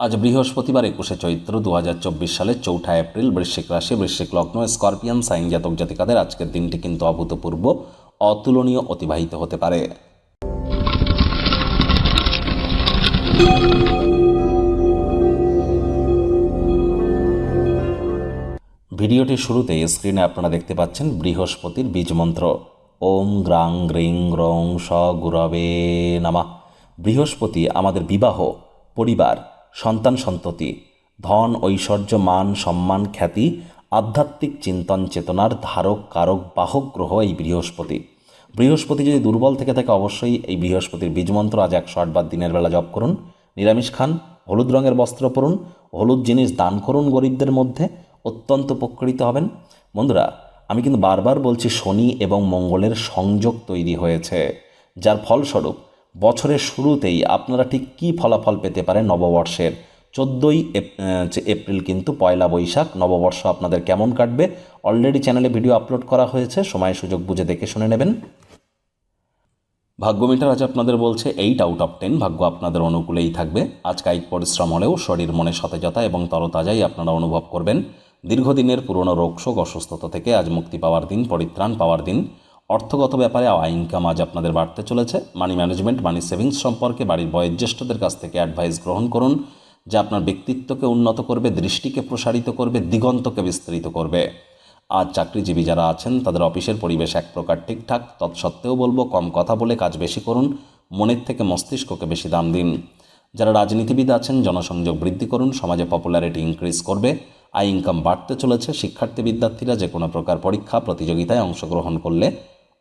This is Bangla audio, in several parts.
আজ বৃহস্পতিবার একুশে চৈত্র দু সালের চৌঠা এপ্রিল, বৃশ্চিক রাশি, বৃশ্চিক লগ্ন, স্করপিয়ান, সাইন জাতক জাতিকাদের আজকের দিনটি কিন্তু অভূতপূর্ব, অতুলনীয়, অতিবাহিত হতে পারে। ভিডিওটির শুরুতে স্ক্রিনে আপনারা দেখতে পাচ্ছেন বৃহস্পতির বীজ মন্ত্র। ওম গ্রাং গ্রিং গ্রং স গুরবে নামা। বৃহস্পতি আমাদের বিবাহ, পরিবার সন্তান সন্ততি, ধন, ঐশ্বর্য, মান, সম্মান, খ্যাতি, আধ্যাত্মিক চিন্তন, চেতনার ধারক, কারক, বাহক, গ্রহ এই বৃহস্পতি। বৃহস্পতি যদি দুর্বল থেকে থাকে, অবশ্যই এই বৃহস্পতির বীজমন্ত্র আজ একশো আটবার দিনের বেলা জপ করুন। নিরামিষ খান, হলুদ রঙের বস্ত্র পরুন, হলুদ জিনিস দান করুন গরিবদের মধ্যে, অত্যন্ত উপকৃত হবেন। বন্ধুরা, আমি কিন্তু বারবার বলছি শনি এবং মঙ্গলের সংযোগ তৈরি হয়েছে, যার ফলস্বরূপ বছরের শুরুতেই আপনারা ঠিক কী ফলাফল পেতে পারেন নববর্ষের? চোদ্দোই এপ্রিল কিন্তু পয়লা বৈশাখ, নববর্ষ আপনাদের কেমন কাটবে? অলরেডি চ্যানেলে ভিডিও আপলোড করা হয়েছে, সময় সুযোগ বুঝে দেখে শুনে নেবেন। ভাগ্য মিটার আজ আপনাদের বলছে এইট আউট অফ টেন ভাগ্য আপনাদের অনুকূলেই থাকবে। আজ কায়িক পরিশ্রম হলেও শরীর মনে সতেজতা এবং তরতাজাই আপনারা অনুভব করবেন। দীর্ঘদিনের পুরনো রোগশোক অসুস্থতা থেকে আজ মুক্তি পাওয়ার দিন, পরিত্রাণ পাওয়ার দিন। অর্থগত ব্যাপারে ইনকাম আজ আপনাদের বাড়তে চলেছে। মানি ম্যানেজমেন্ট মানি সেভিংস সম্পর্কে বাড়ির বয়োজ্যেষ্ঠদের কাছ থেকে অ্যাডভাইস গ্রহণ করুন, যা আপনার ব্যক্তিত্বকে উন্নত করবে, দৃষ্টিকে প্রসারিত করবে, দিগন্তকে বিস্তৃত করবে। আজ চাকরিজীবী যারা আছেন, তাদের অফিসের পরিবেশ এক প্রকার ঠিকঠাক। তৎসত্ত্বেও বলব, কম কথা বলে কাজ বেশি করুন, মনের থেকে মস্তিষ্ককে বেশি দাম দিন। যারা রাজনীতিবিদ আছেন, জনসংযোগ বৃদ্ধি করুন, সমাজে পপুলারিটি ইনক্রিজ করবে। আয় ইনকাম বাড়তে চলেছে। শিক্ষার্থী, বিদ্যার্থীরা যে কোনো প্রকার পরীক্ষা, প্রতিযোগিতায় অংশগ্রহণ করলে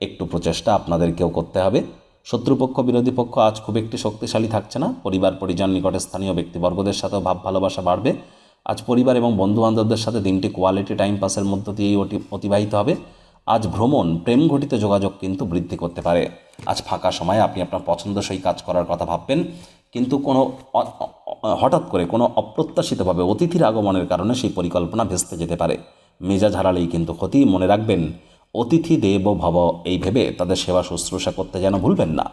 একটু প্রচেষ্টা আপনাদেরকেও করতে হবে। শত্রুপক্ষ, বিরোধী পক্ষ আজ খুব একটি শক্তিশালী থাকছে না। পরিবার, পরিজন, নিকটে স্থানীয় ব্যক্তিবর্গদের সাথেও ভাব, ভালোবাসা বাড়বে। আজ পরিবার এবং বন্ধু বান্ধবদের সাথে দিনটি কোয়ালিটি টাইম পাসের মধ্য দিয়েই অতি- অতিবাহিত হবে। আজ ভ্রমণ, প্রেম ঘটিত যোগাযোগ কিন্তু বৃদ্ধি করতে পারে। আজ ফাঁকা সময়ে আপনি আপনার পছন্দসই কাজ করার কথা ভাববেন। কিন্তু কোনো হঠাৎ করে কোনো অপ্রত্যাশিতভাবে অতিথির আগমনের কারণে সেই পরিকল্পনা ভেস্তে যেতে পারে। মেজাজ হারালেই কিন্তু ক্ষতি। মনে রাখবেন অতিথি দেব ভব এই ভেবে তাদের সেবা শুশ্রূষা করতে যেন ভুলবেন না।